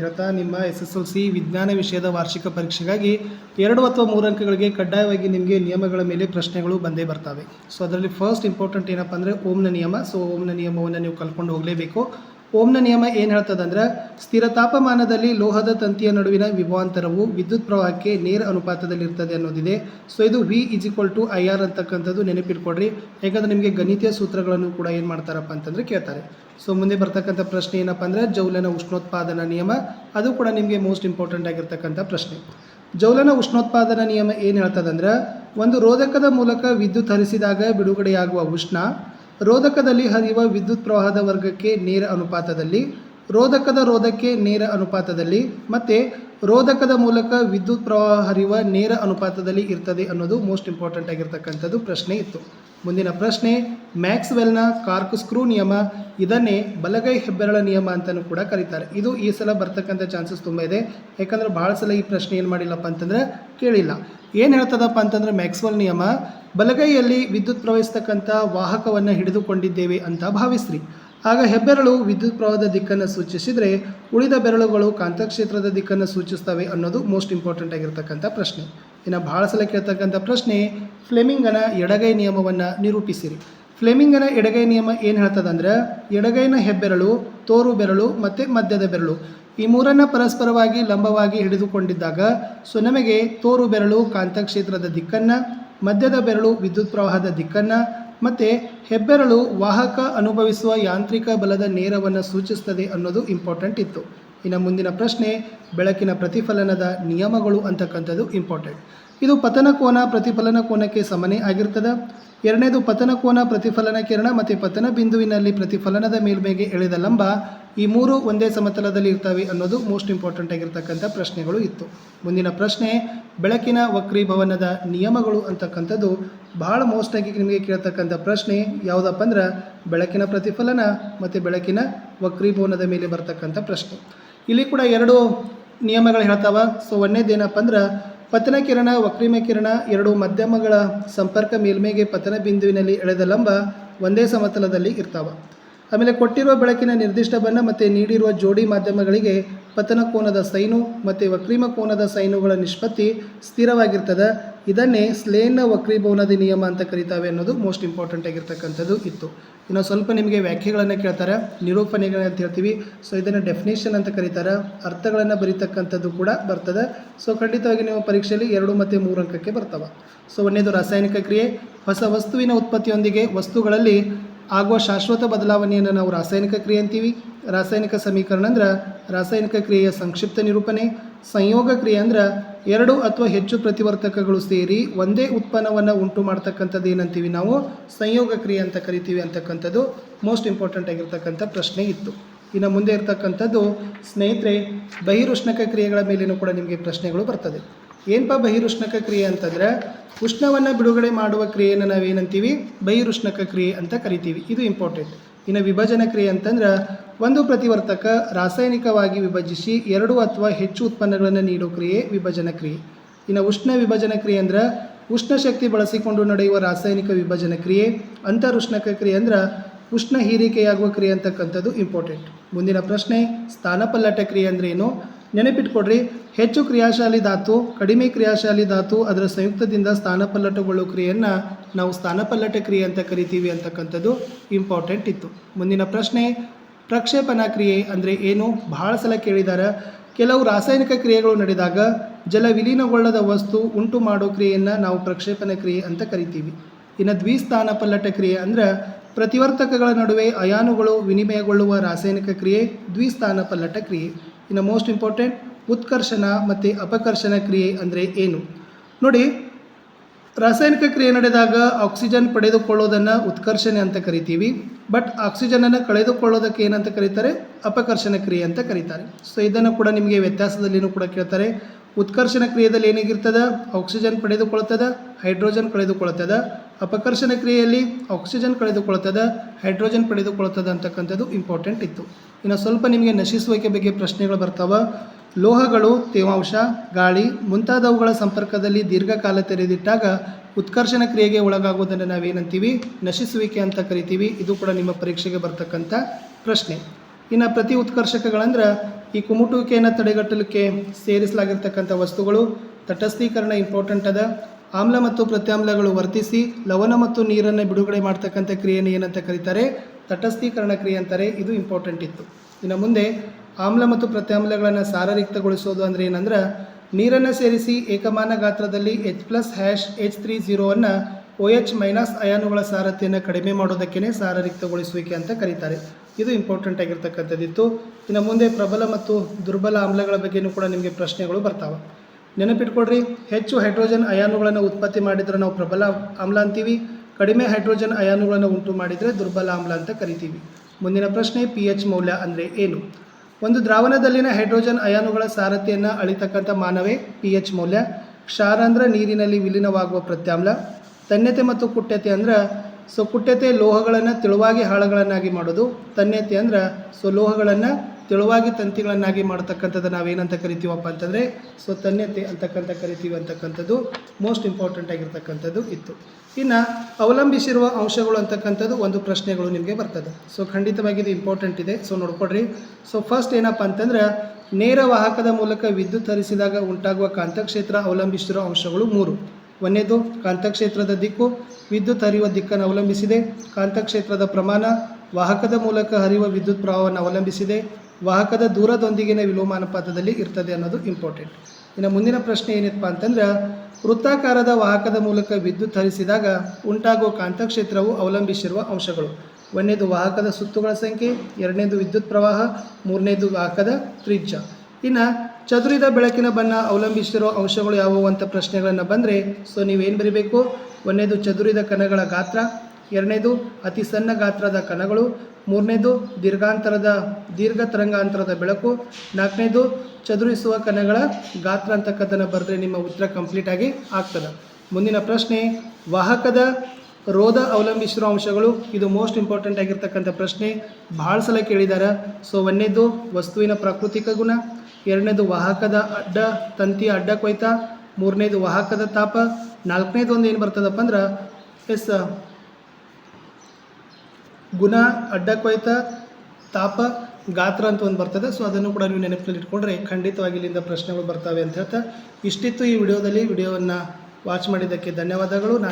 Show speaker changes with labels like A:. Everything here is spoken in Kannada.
A: ಹೇಳ್ತಾ ನಿಮ್ಮ ಎಸ್ ಎಸ್ ಎಲ್ ಸಿ ವಿಜ್ಞಾನ ವಿಷಯದ ವಾರ್ಷಿಕ ಪರೀಕ್ಷೆಗಾಗಿ ಎರಡು ಅಥವಾ ಮೂರು ಅಂಕಗಳಿಗೆ ಕಡ್ಡಾಯವಾಗಿ ನಿಮಗೆ ನಿಯಮಗಳ ಮೇಲೆ ಪ್ರಶ್ನೆಗಳು ಬಂದೇ ಬರ್ತವೆ. ಸೊ ಅದರಲ್ಲಿ ಫಸ್ಟ್ ಇಂಪಾರ್ಟೆಂಟ್ ಏನಪ್ಪ ಅಂದರೆ ಓಮ್ನ ನಿಯಮ. ಸೊ ಓಮ್ನ ನಿಯಮವನ್ನು ನೀವು ಕಲ್ಕೊಂಡು ಹೋಗಲೇಬೇಕು. ಓಮ್ನ ನಿಯಮ ಏನು ಹೇಳ್ತದಂದ್ರೆ, ಸ್ಥಿರ ತಾಪಮಾನದಲ್ಲಿ ಲೋಹದ ತಂತಿಯ ನಡುವಿನ ವಿಭವಾಂತರವು ವಿದ್ಯುತ್ ಪ್ರವಾಹಕ್ಕೆ ನೇರ ಅನುಪಾತದಲ್ಲಿ ಇರ್ತದೆ ಅನ್ನೋದಿದೆ. ಸೊ ಇದು V is equal to I R ಅಂತಕ್ಕಂಥದ್ದು ನೆನಪಿಟ್ಕೊಡ್ರಿ ಯಾಕಂದ್ರೆ ನಿಮಗೆ ಗಣಿತೀಯ ಸೂತ್ರಗಳನ್ನು ಕೂಡ ಏನು ಮಾಡ್ತಾರಪ್ಪ ಅಂತಂದ್ರೆ ಕೇಳ್ತಾರೆ. ಸೊ ಮುಂದೆ ಬರ್ತಕ್ಕಂಥ ಪ್ರಶ್ನೆ ಏನಪ್ಪ ಅಂದರೆ, ಜೌಲನ ಉಷ್ಣೋತ್ಪಾದನಾ ನಿಯಮ. ಅದು ಕೂಡ ನಿಮಗೆ ಮೋಸ್ಟ್ ಇಂಪಾರ್ಟೆಂಟ್ ಆಗಿರ್ತಕ್ಕಂಥ ಪ್ರಶ್ನೆ. ಜೌಲನ ಉಷ್ಣೋತ್ಪಾದನಾ ನಿಯಮ ಏನು ಹೇಳ್ತದಂದ್ರೆ, ಒಂದು ರೋಧಕದ ಮೂಲಕ ವಿದ್ಯುತ್ ಹರಿಸಿದಾಗ ಬಿಡುಗಡೆಯಾಗುವ ಉಷ್ಣ ರೋಧಕದಲ್ಲಿ ಹರಿಯುವ ವಿದ್ಯುತ್ ಪ್ರವಾಹದ ವರ್ಗಕ್ಕೆ ನೇರ ಅನುಪಾತದಲ್ಲಿ ರೋಧಕದ ರೋಧಕ್ಕೆ ನೇರ ಅನುಪಾತದಲ್ಲಿ ಮತ್ತು ರೋಧಕದ ಮೂಲಕ ವಿದ್ಯುತ್ ಪ್ರವಾಹ ಹರಿಯುವ ನೇರ ಅನುಪಾತದಲ್ಲಿ ಇರ್ತದೆ ಅನ್ನೋದು ಮೋಸ್ಟ್ ಇಂಪಾರ್ಟೆಂಟ್ ಆಗಿರ್ತಕ್ಕಂಥದ್ದು ಪ್ರಶ್ನೆ ಇತ್ತು. ಮುಂದಿನ ಪ್ರಶ್ನೆ, ಮ್ಯಾಕ್ಸ್ವೆಲ್ನ ಕಾರ್ಕ್ ಸ್ಕ್ರೂ ನಿಯಮ ಇದನ್ನೇ ಬಲಗೈ ಹೆಬ್ಬೆರಳ ನಿಯಮ ಅಂತಲೂ ಕೂಡ ಕರೀತಾರೆ. ಇದು ಈ ಸಲ ಬರ್ತಕ್ಕಂಥ ಚಾನ್ಸಸ್ ತುಂಬ ಇದೆ. ಯಾಕಂದ್ರೆ ಭಾಳ ಸಲ ಈ ಪ್ರಶ್ನೆ ಏನು ಮಾಡಿಲ್ಲಪ್ಪ ಅಂತಂದ್ರೆ ಕೇಳಿಲ್ಲ. ಏನು ಹೇಳ್ತದಪ್ಪ ಅಂತಂದ್ರೆ ಮ್ಯಾಕ್ಸ್ವೆಲ್ ನಿಯಮ, ಬಲಗೈಯಲ್ಲಿ ವಿದ್ಯುತ್ ಪ್ರವಹಿಸ್ತಕ್ಕಂಥ ವಾಹಕವನ್ನು ಹಿಡಿದುಕೊಂಡಿದ್ದೇವೆ ಅಂತ ಭಾವಿಸ್ರಿ. ಆಗ ಹೆಬ್ಬೆರಳು ವಿದ್ಯುತ್ ಪ್ರವಾಹದ ದಿಕ್ಕನ್ನು ಸೂಚಿಸಿದರೆ ಉಳಿದ ಬೆರಳುಗಳು ಕಾಂತಕ್ಷೇತ್ರದ ದಿಕ್ಕನ್ನು ಸೂಚಿಸ್ತವೆ ಅನ್ನೋದು ಮೋಸ್ಟ್ ಇಂಪಾರ್ಟೆಂಟ್ ಆಗಿರ್ತಕ್ಕಂಥ ಪ್ರಶ್ನೆ. ಇನ್ನು ಭಾಳ ಸಲ ಕೇಳ್ತಕ್ಕಂಥ ಪ್ರಶ್ನೆ, ಫ್ಲೆಮಿಂಗನ ಎಡಗೈ ನಿಯಮವನ್ನು ನಿರೂಪಿಸಿರಿ. ಫ್ಲೆಮಿಂಗನ ಎಡಗೈ ನಿಯಮ ಏನು ಹೇಳ್ತದಂದ್ರೆ, ಎಡಗೈನ ಹೆಬ್ಬೆರಳು, ತೋರು ಬೆರಳು ಮತ್ತು ಮಧ್ಯದ ಬೆರಳು ಈ ಮೂರನ್ನು ಪರಸ್ಪರವಾಗಿ ಲಂಬವಾಗಿ ಹಿಡಿದುಕೊಂಡಿದ್ದಾಗ ಸೊ ನಮಗೆ ತೋರು ಬೆರಳು ಕಾಂತಕ್ಷೇತ್ರದ ದಿಕ್ಕನ್ನು, ಮಧ್ಯದ ಬೆರಳು ವಿದ್ಯುತ್ ಪ್ರವಾಹದ ದಿಕ್ಕನ್ನು ಮತ್ತು ಹೆಬ್ಬೆರಳು ವಾಹಕ ಅನುಭವಿಸುವ ಯಾಂತ್ರಿಕ ಬಲದ ನೇರವನ್ನು ಸೂಚಿಸ್ತದೆ ಅನ್ನೋದು ಇಂಪಾರ್ಟೆಂಟ್ ಇತ್ತು. ಇನ್ನು ಮುಂದಿನ ಪ್ರಶ್ನೆ, ಬೆಳಕಿನ ಪ್ರತಿಫಲನದ ನಿಯಮಗಳು ಅಂತಕ್ಕಂಥದ್ದು ಇಂಪಾರ್ಟೆಂಟ್ ಇದು ಪತನ ಕೋನ ಪ್ರತಿಫಲನ ಕೋನಕ್ಕೆ ಸಮನೇ ಆಗಿರ್ತದೆ. ಎರಡನೇದು ಪತನ ಕೋನ ಪ್ರತಿಫಲನ ಕಿರಣ ಮತ್ತು ಪತನ ಬಿಂದುವಿನಲ್ಲಿ ಪ್ರತಿಫಲನದ ಮೇಲ್ಮೈಗೆ ಎಳೆದ ಲಂಬ ಈ ಮೂರು ಒಂದೇ ಸಮತಲದಲ್ಲಿ ಇರ್ತವೆ ಅನ್ನೋದು ಮೋಸ್ಟ್ ಇಂಪಾರ್ಟೆಂಟ್ ಆಗಿರ್ತಕ್ಕಂಥ ಪ್ರಶ್ನೆಗಳು ಇತ್ತು. ಮುಂದಿನ ಪ್ರಶ್ನೆ, ಬೆಳಕಿನ ವಕ್ರೀಭವನದ ನಿಯಮಗಳು ಅಂತಕ್ಕಂಥದ್ದು ಭಾಳ ಆಗಿ ನಿಮಗೆ ಕೇಳ್ತಕ್ಕಂಥ ಪ್ರಶ್ನೆ ಯಾವುದಪ್ಪ ಅಂದ್ರೆ ಬೆಳಕಿನ ಪ್ರತಿಫಲನ ಮತ್ತು ಬೆಳಕಿನ ವಕ್ರೀಭವನದ ಮೇಲೆ ಬರ್ತಕ್ಕಂಥ ಪ್ರಶ್ನೆ. ಇಲ್ಲಿ ಕೂಡ ಎರಡು ನಿಯಮಗಳು ಹೇಳ್ತಾವ. ಸೊ ಒಂದೇದೇನಪ್ಪ ಅಂದ್ರೆ ಪತನ ಕಿರಣ, ವಕ್ರೀಮ ಕಿರಣ ಎರಡು ಮಧ್ಯಮಗಳ ಸಂಪರ್ಕ ಮೇಲ್ಮೈಗೆ ಪತನ ಬಿಂದುವಿನಲ್ಲಿ ಎಳೆದ ಲಂಬ ಒಂದೇ ಸಮತಲದಲ್ಲಿ ಇರ್ತಾವ. ಆಮೇಲೆ ಕೊಟ್ಟಿರುವ ಬೆಳಕಿನ ನಿರ್ದಿಷ್ಟ ಬಣ್ಣ ಮತ್ತು ನೀಡಿರುವ ಜೋಡಿ ಮಾಧ್ಯಮಗಳಿಗೆ ಪತನ ಕೋನದ ಸೈನು ಮತ್ತು ವಕ್ರೀಮ ಕೋನದ ಸೈನುಗಳ ನಿಷ್ಪತ್ತಿ ಸ್ಥಿರವಾಗಿರ್ತದೆ. ಇದನ್ನೇ ಸ್ಲೇನ್ನ ವಕ್ರೀಭವನದ ನಿಯಮ ಅಂತ ಕರಿತಾವೆ ಅನ್ನೋದು ಮೋಸ್ಟ್ ಇಂಪಾರ್ಟೆಂಟ್ ಆಗಿರ್ತಕ್ಕಂಥದ್ದು ಇತ್ತು. ಇನ್ನು ಸ್ವಲ್ಪ ನಿಮಗೆ ವ್ಯಾಖ್ಯೆಗಳನ್ನು ಕೇಳ್ತಾರೆ. ನಿರೂಪಣೆಗಳು ಅಂತ ಹೇಳ್ತೀವಿ. ಸೊ ಇದನ್ನು ಡೆಫಿನೇಷನ್ ಅಂತ ಕರೀತಾರೆ. ಅರ್ಥಗಳನ್ನು ಬರೀತಕ್ಕಂಥದ್ದು ಕೂಡ ಬರ್ತದೆ. ಸೊ ಖಂಡಿತವಾಗಿ ನೀವು ಪರೀಕ್ಷೆಯಲ್ಲಿ ಎರಡು ಮತ್ತು ಮೂರು ಅಂಕಕ್ಕೆ ಬರ್ತವೆ. ಸೊ ಒಂದೇದು ರಾಸಾಯನಿಕ ಕ್ರಿಯೆ. ಹೊಸ ವಸ್ತುವಿನ ಉತ್ಪತ್ತಿಯೊಂದಿಗೆ ವಸ್ತುಗಳಲ್ಲಿ ಆಗುವ ಶಾಶ್ವತ ಬದಲಾವಣೆಯನ್ನು ನಾವು ರಾಸಾಯನಿಕ ಕ್ರಿಯೆ ಅಂತೀವಿ. ರಾಸಾಯನಿಕ ಸಮೀಕರಣ ಅಂದ್ರೆ ರಾಸಾಯನಿಕ ಕ್ರಿಯೆಯ ಸಂಕ್ಷಿಪ್ತ ನಿರೂಪಣೆ, ಸಂಯೋಗ ಕ್ರಿಯೆ ಅಂದ್ರೆ ಎರಡು ಅಥವಾ ಹೆಚ್ಚು ಪ್ರತಿವರ್ತಕಗಳು ಸೇರಿ ಒಂದೇ ಉತ್ಪನ್ನವನ್ನು ಉಂಟು ಮಾಡ್ತಕ್ಕಂಥದ್ದು ಏನಂತೀವಿ ನಾವು? ಸಂಯೋಗ ಕ್ರಿಯೆ ಅಂತ ಕರಿತೀವಿ ಅಂತಕ್ಕಂಥದ್ದು. ಮೋಸ್ಟ್ ಇಂಪಾರ್ಟೆಂಟ್ ಆಗಿರ್ತಕ್ಕಂಥ ಪ್ರಶ್ನೆ ಇತ್ತು. ಇನ್ನು ಮುಂದೆ ಇರ್ತಕ್ಕಂಥದ್ದು, ಸ್ನೇಹಿತರೆ, ಬಹಿರುಷ್ಣಕ ಕ್ರಿಯೆಗಳ ಮೇಲೇನೂ ಕೂಡ ನಿಮಗೆ ಪ್ರಶ್ನೆಗಳು ಬರ್ತದೆ. ಏನಪ್ಪ ಬಹಿರುಷ್ಣಕ ಕ್ರಿಯೆ ಅಂತಂದರೆ ಉಷ್ಣವನ್ನು ಬಿಡುಗಡೆ ಮಾಡುವ ಕ್ರಿಯೆಯನ್ನು ನಾವೇನಂತೀವಿ? ಬಹಿರುಷ್ಣಕ ಕ್ರಿಯೆ ಅಂತ ಕರಿತೀವಿ. ಇದು ಇಂಪಾರ್ಟೆಂಟ್ ಇನ್ನು ವಿಭಜನ ಕ್ರಿಯೆ ಅಂತಂದ್ರೆ ಒಂದು ಪ್ರತಿವರ್ತಕ ರಾಸಾಯನಿಕವಾಗಿ ವಿಭಜಿಸಿ ಎರಡು ಅಥವಾ ಹೆಚ್ಚು ಉತ್ಪನ್ನಗಳನ್ನು ನೀಡೋ ಕ್ರಿಯೆ, ವಿಭಜನ ಕ್ರಿಯೆ. ಇನ್ನು ಉಷ್ಣ ವಿಭಜನ ಕ್ರಿಯೆ ಅಂದ್ರೆ ಉಷ್ಣ ಶಕ್ತಿ ಬಳಸಿಕೊಂಡು ನಡೆಯುವ ರಾಸಾಯನಿಕ ವಿಭಜನ ಕ್ರಿಯೆ, ಅಂತರುಷ್ಣಕ ಕ್ರಿಯೆ ಅಂದ್ರೆ ಉಷ್ಣ ಹೀರಿಕೆಯಾಗುವ ಕ್ರಿಯೆ ಅಂತಕ್ಕಂಥದ್ದು ಇಂಪಾರ್ಟೆಂಟ್ ಮುಂದಿನ ಪ್ರಶ್ನೆ, ಸ್ಥಾನಪಲ್ಲಟ ಕ್ರಿಯೆ ಅಂದ್ರೆ ಏನು ನೆನಪಿಟ್ಕೊಡ್ರಿ, ಹೆಚ್ಚು ಕ್ರಿಯಾಶಾಲಿ ಧಾತು, ಕಡಿಮೆ ಕ್ರಿಯಾಶಾಲಿ ಧಾತು ಅದರ ಸಂಯುಕ್ತದಿಂದ ಸ್ಥಾನಪಲ್ಲಟಗೊಳ್ಳುವ ಕ್ರಿಯೆಯನ್ನು ನಾವು ಸ್ಥಾನಪಲ್ಲಟ ಕ್ರಿಯೆ ಅಂತ ಕರಿತೀವಿ ಅಂತಕ್ಕಂಥದ್ದು ಇಂಪಾರ್ಟೆಂಟ್ ಇತ್ತು. ಮುಂದಿನ ಪ್ರಶ್ನೆ ಪ್ರಕ್ಷೇಪಣಾ ಕ್ರಿಯೆ ಅಂದರೆ ಏನು? ಬಹಳ ಸಲ ಕೇಳಿದ್ದಾರೆ ಕೆಲವು ರಾಸಾಯನಿಕ ಕ್ರಿಯೆಗಳು ನಡೆದಾಗ ಜಲ ವಿಲೀನಗೊಳ್ಳದ ವಸ್ತು ಉಂಟು ಮಾಡೋ ಕ್ರಿಯೆಯನ್ನು ನಾವು ಪ್ರಕ್ಷೇಪಣ ಕ್ರಿಯೆ ಅಂತ ಕರಿತೀವಿ. ಇನ್ನು ದ್ವಿಸ್ಥಾನ ಪಲ್ಲಟ ಕ್ರಿಯೆ ಅಂದ್ರೆ ಪ್ರತಿವರ್ತಕಗಳ ನಡುವೆ ಅಯಾನುಗಳು ವಿನಿಮಯಗೊಳ್ಳುವ ರಾಸಾಯನಿಕ ಕ್ರಿಯೆ ದ್ವಿಸ್ಥಾನ ಪಲ್ಲಟ ಕ್ರಿಯೆ. ಇನ್ನು ಮೋಸ್ಟ್ ಇಂಪಾರ್ಟೆಂಟ್ ಉತ್ಕರ್ಷಣ ಮತ್ತು ಅಪಕರ್ಷಣ ಕ್ರಿಯೆ ಅಂದರೆ ಏನು? ನೋಡಿ, ರಾಸಾಯನಿಕ ಕ್ರಿಯೆ ನಡೆದಾಗ ಆಕ್ಸಿಜನ್ ಪಡೆದುಕೊಳ್ಳೋದನ್ನು ಉತ್ಕರ್ಷಣೆ ಅಂತ ಕರಿತೀವಿ. ಬಟ್ ಆಕ್ಸಿಜನನ್ನು ಕಳೆದುಕೊಳ್ಳೋದಕ್ಕೆ ಏನಂತ ಕರೀತಾರೆ? ಅಪಕರ್ಷಣ ಕ್ರಿಯೆ ಅಂತ ಕರೀತಾರೆ. ಸೊ ಇದನ್ನು ಕೂಡ ನಿಮಗೆ ವ್ಯತ್ಯಾಸದಲ್ಲಿನೂ ಕೂಡ ಕೇಳ್ತಾರೆ. ಉತ್ಕರ್ಷಣ ಕ್ರಿಯೆಯಲ್ಲಿ ಏನಾಗಿರ್ತದೆ? ಆಕ್ಸಿಜನ್ ಪಡೆದುಕೊಳ್ತದ ಹೈಡ್ರೋಜನ್ ಕಳೆದುಕೊಳ್ಳುತ್ತದೆ ಅಪಕರ್ಷಣ ಕ್ರಿಯೆಯಲ್ಲಿ ಆಕ್ಸಿಜನ್ ಕಳೆದುಕೊಳ್ಳುತ್ತದೆ ಹೈಡ್ರೋಜನ್ ಪಡೆದುಕೊಳ್ಳುತ್ತದೆ ಅಂತಕ್ಕಂಥದ್ದು ಇಂಪಾರ್ಟೆಂಟ್ ಇತ್ತು. ಇನ್ನು ಸ್ವಲ್ಪ ನಿಮಗೆ ನಶಿಸುವಿಕೆ ಬಗ್ಗೆ ಪ್ರಶ್ನೆಗಳು ಬರ್ತಾವ. ಲೋಹಗಳು, ತೇವಾಂಶ, ಗಾಳಿ ಮುಂತಾದವುಗಳ ಸಂಪರ್ಕದಲ್ಲಿ ದೀರ್ಘಕಾಲ ತೆರೆದಿಟ್ಟಾಗ ಉತ್ಕರ್ಷಣ ಕ್ರಿಯೆಗೆ ಒಳಗಾಗುವುದನ್ನು ನಾವೇನಂತೀವಿ? ನಶಿಸುವಿಕೆ ಅಂತ ಕರಿತೀವಿ. ಇದು ಕೂಡ ನಿಮ್ಮ ಪರೀಕ್ಷೆಗೆ ಬರ್ತಕ್ಕಂಥ ಪ್ರಶ್ನೆ. ಇನ್ನು ಪ್ರತಿ ಉತ್ಕರ್ಷಕಗಳಂದ್ರೆ ಈ ಕುಮುಟುವಿಕೆಯನ್ನು ತಡೆಗಟ್ಟಲಿಕ್ಕೆ ಸೇರಿಸಲಾಗಿರ್ತಕ್ಕಂಥ ವಸ್ತುಗಳು ತಟಸ್ಥೀಕರಣ ಇಂಪಾರ್ಟೆಂಟ್ ಅದ. ಆಮ್ಲ ಮತ್ತು ಪ್ರತ್ಯಾಮ್ಲಗಳು ವರ್ತಿಸಿ ಲವಣ ಮತ್ತು ನೀರನ್ನು ಬಿಡುಗಡೆ ಮಾಡ್ತಕ್ಕಂಥ ಕ್ರಿಯೆಯನ್ನು ಏನಂತ ಕರೀತಾರೆ. ತಟಸ್ಥೀಕರಣ ಕ್ರಿಯೆ ಅಂತಾರೆ. ಇದು ಇಂಪಾರ್ಟೆಂಟ್ ಇತ್ತು. ಇನ್ನು ಮುಂದೆ ಆಮ್ಲ ಮತ್ತು ಪ್ರತ್ಯಾಮ್ಲಗಳನ್ನು ಸಾರರಿಕ್ತಗೊಳಿಸೋದು ಅಂದರೆ ಏನಂದ್ರೆ ನೀರನ್ನು ಸೇರಿಸಿ ಏಕಮಾನ ಗಾತ್ರದಲ್ಲಿ H plus hash H three ಜೀರೋವನ್ನು O H minus ಅಯಾನುಗಳ ಸಾರತೆಯನ್ನು ಕಡಿಮೆ ಮಾಡೋದಕ್ಕೇ ಸಾರರಿಕ್ತಗೊಳಿಸುವಿಕೆ ಅಂತ ಕರೀತಾರೆ. ಇದು ಇಂಪಾರ್ಟೆಂಟ್ ಆಗಿರ್ತಕ್ಕಂಥದ್ದಿತ್ತು. ಇನ್ನು ಮುಂದೆ ಪ್ರಬಲ ಮತ್ತು ದುರ್ಬಲ ಆಮ್ಲಗಳ ಬಗ್ಗೆನೂ ಕೂಡ ನಿಮಗೆ ಪ್ರಶ್ನೆಗಳು ಬರ್ತಾವೆ. ನೆನಪಿಟ್ಕೊಡ್ರಿ ಹೆಚ್ಚು ಹೈಡ್ರೋಜನ್ ಅಯಾನುಗಳನ್ನು ಉತ್ಪತ್ತಿ ಮಾಡಿದರೆ ನಾವು ಪ್ರಬಲ ಆಮ್ಲ ಅಂತೀವಿ, ಕಡಿಮೆ ಹೈಡ್ರೋಜನ್ ಅಯಾನುಗಳನ್ನು ಉಂಟು ಮಾಡಿದರೆ ದುರ್ಬಲ ಆಮ್ಲ ಅಂತ ಕರಿತೀವಿ. ಮುಂದಿನ ಪ್ರಶ್ನೆ ಪಿ ಎಚ್ ಮೌಲ್ಯ ಅಂದರೆ ಏನು? ಒಂದು ದ್ರಾವಣದಲ್ಲಿನ ಹೈಡ್ರೋಜನ್ ಅಯಾನುಗಳ ಸಾರತೆಯನ್ನು ಅಳಿತಕ್ಕಂಥ ಮಾನವೇ ಪಿ ಎಚ್ ಮೌಲ್ಯ? ಕ್ಷಾರ ಅಂದ್ರೆ ನೀರಿನಲ್ಲಿ ವಿಲೀನವಾಗುವ ಪ್ರತ್ಯಾಮ್ಲ. ತನ್ಯತೆ ಮತ್ತು ಕುಟ್ಯತೆ ಅಂದ್ರೆ ಸೊ ಕುಟ್ಯತೆ ಲೋಹಗಳನ್ನು ತೆಳುವಾಗಿ ಹಾಳಗಳನ್ನಾಗಿ ಮಾಡೋದು. ತನ್ಯತೆ ಅಂದ್ರೆ ಸೊ ಲೋಹಗಳನ್ನು ತೆಳುವಾಗಿ ತಂತಿಗಳನ್ನಾಗಿ ಮಾಡ್ತಕ್ಕಂಥದ್ದು ನಾವೇನಂತ ಕರಿತೀವಪ್ಪ ಅಂತಂದರೆ ಸೊ ತನ್ಯತೆ ಅಂತಕ್ಕಂಥ ಕರಿತೀವಿ ಅಂತಕ್ಕಂಥದ್ದು ಮೋಸ್ಟ್ ಇಂಪಾರ್ಟೆಂಟ್ ಆಗಿರ್ತಕ್ಕಂಥದ್ದು ಇತ್ತು. ಇನ್ನು ಅವಲಂಬಿಸಿರುವ ಅಂಶಗಳು ಅಂತಕ್ಕಂಥದ್ದು ಒಂದು ಪ್ರಶ್ನೆಗಳು ನಿಮಗೆ ಬರ್ತದೆ. ಸೊ ಖಂಡಿತವಾಗಿ ಇದು ಇಂಪಾರ್ಟೆಂಟ್ ಇದೆ. ಸೊ ನೋಡ್ಕೊಡ್ರಿ. ಸೊ ಫಸ್ಟ್ ಏನಪ್ಪ ಅಂತಂದ್ರೆ ನೇರ ವಾಹಕದ ಮೂಲಕ ವಿದ್ಯುತ್ ಹರಿಸಿದಾಗ ಉಂಟಾಗುವ ಕಾಂತಕ್ಷೇತ್ರ ಅವಲಂಬಿಸಿರುವ ಅಂಶಗಳು ಮೂರು. ಒಂದನೇದು ಕಾಂತಕ್ಷೇತ್ರದ ದಿಕ್ಕು ವಿದ್ಯುತ್ ಹರಿಯುವ ದಿಕ್ಕನ್ನು ಅವಲಂಬಿಸಿದೆ. ಕಾಂತಕ್ಷೇತ್ರದ ಪ್ರಮಾಣ ವಾಹಕದ ಮೂಲಕ ಹರಿಯುವ ವಿದ್ಯುತ್ ಪ್ರವಾಹವನ್ನು ಅವಲಂಬಿಸಿದೆ. ವಾಹಕದ ದೂರದೊಂದಿಗಿನ ವಿಲೋಮಾನುಪಾತದಲ್ಲಿ ಇರ್ತದೆ ಅನ್ನೋದು ಇಂಪಾರ್ಟೆಂಟ್ ಇನ್ನು ಮುಂದಿನ ಪ್ರಶ್ನೆ ಏನಪ್ಪ ಅಂತಂದ್ರೆ, ವೃತ್ತಾಕಾರದ ವಾಹಕದ ಮೂಲಕ ವಿದ್ಯುತ್ ಹರಿಸಿದಾಗ ಉಂಟಾಗುವ ಕಾಂತಕ್ಷೇತ್ರವು ಅವಲಂಬಿಸಿರುವ ಅಂಶಗಳು. ಒಂದನೇದು ವಾಹಕದ ಸುತ್ತುಗಳ ಸಂಖ್ಯೆ, ಎರಡನೇದು ವಿದ್ಯುತ್ ಪ್ರವಾಹ, ಮೂರನೇದು ವಾಹಕದ ತ್ರಿಜ್ಯ. ಇನ್ನು ಚದುರಿದ ಬೆಳಕಿನ ಬಣ್ಣ ಅವಲಂಬಿಸಿರೋ ಅಂಶಗಳು ಯಾವುವು ಅಂತ ಪ್ರಶ್ನೆಗಳನ್ನು ಬಂದರೆ, ಸೊ ನೀವೇನು ಬರಿಬೇಕು? ಒಂದನೇದು ಚದುರಿದ ಕಣಗಳ ಗಾತ್ರ, ಎರಡನೇದು ಅತಿ ಸಣ್ಣ ಗಾತ್ರದ ಕಣಗಳು, ಮೂರನೇದು ದೀರ್ಘಾಂತರದ, ದೀರ್ಘ ತರಂಗಾಂತರದ ಬೆಳಕು, ನಾಲ್ಕನೇದು ಚದುರಿಸುವ ಕಣಗಳ ಗಾತ್ರ ಅಂತಕ್ಕಂಥದ್ದನ್ನು ಬರೆದ್ರೆ ನಿಮ್ಮ ಉತ್ತರ ಕಂಪ್ಲೀಟಾಗಿ ಆಗ್ತದೆ. ಮುಂದಿನ ಪ್ರಶ್ನೆ, ವಾಹಕದ ರೋಧ ಅವಲಂಬಿಸಿರೋ ಅಂಶಗಳು ಇದು ಮೋಸ್ಟ್ ಇಂಪಾರ್ಟೆಂಟ್ ಆಗಿರ್ತಕ್ಕಂಥ ಪ್ರಶ್ನೆ. ಭಾಳ ಸಲ ಕೇಳಿದ್ದಾರೆ ಸೊ ಒಂದನೇದು ವಸ್ತುವಿನ ಪ್ರಾಕೃತಿಕ ಗುಣ, ಎರಡನೇದು ವಾಹಕದ ಅಡ್ಡ ತಂತಿಯ ಅಡ್ಡ ಕೊಯ್ತ, ಮೂರನೇದು ವಾಹಕದ ತಾಪ, ನಾಲ್ಕನೇದು ಒಂದು ಏನು ಬರ್ತದಪ್ಪ ಅಂದ್ರೆ, ಎಸ್, ಗುಣ, ಅಡ್ಡ ಕೊಯ್ತ, ತಾಪ, ಗಾತ್ರ ಅಂತ ಒಂದು ಬರ್ತದೆ. ಸೊ ಅದನ್ನು ಕೂಡ ನೀವು ನೆನಪಿನಲ್ಲಿ ಇಟ್ಕೊಂಡ್ರೆ ಖಂಡಿತವಾಗಿ ಇಲ್ಲಿಂದ ಪ್ರಶ್ನೆಗಳು ಬರ್ತವೆ ಅಂತ ಹೇಳ್ತಾ ಇಷ್ಟಿತ್ತು ಈ ವಿಡಿಯೋದಲ್ಲಿ. ವಿಡಿಯೋವನ್ನು ವಾಚ್ ಮಾಡಿದ್ದಕ್ಕೆ ಧನ್ಯವಾದಗಳು. ನಾನು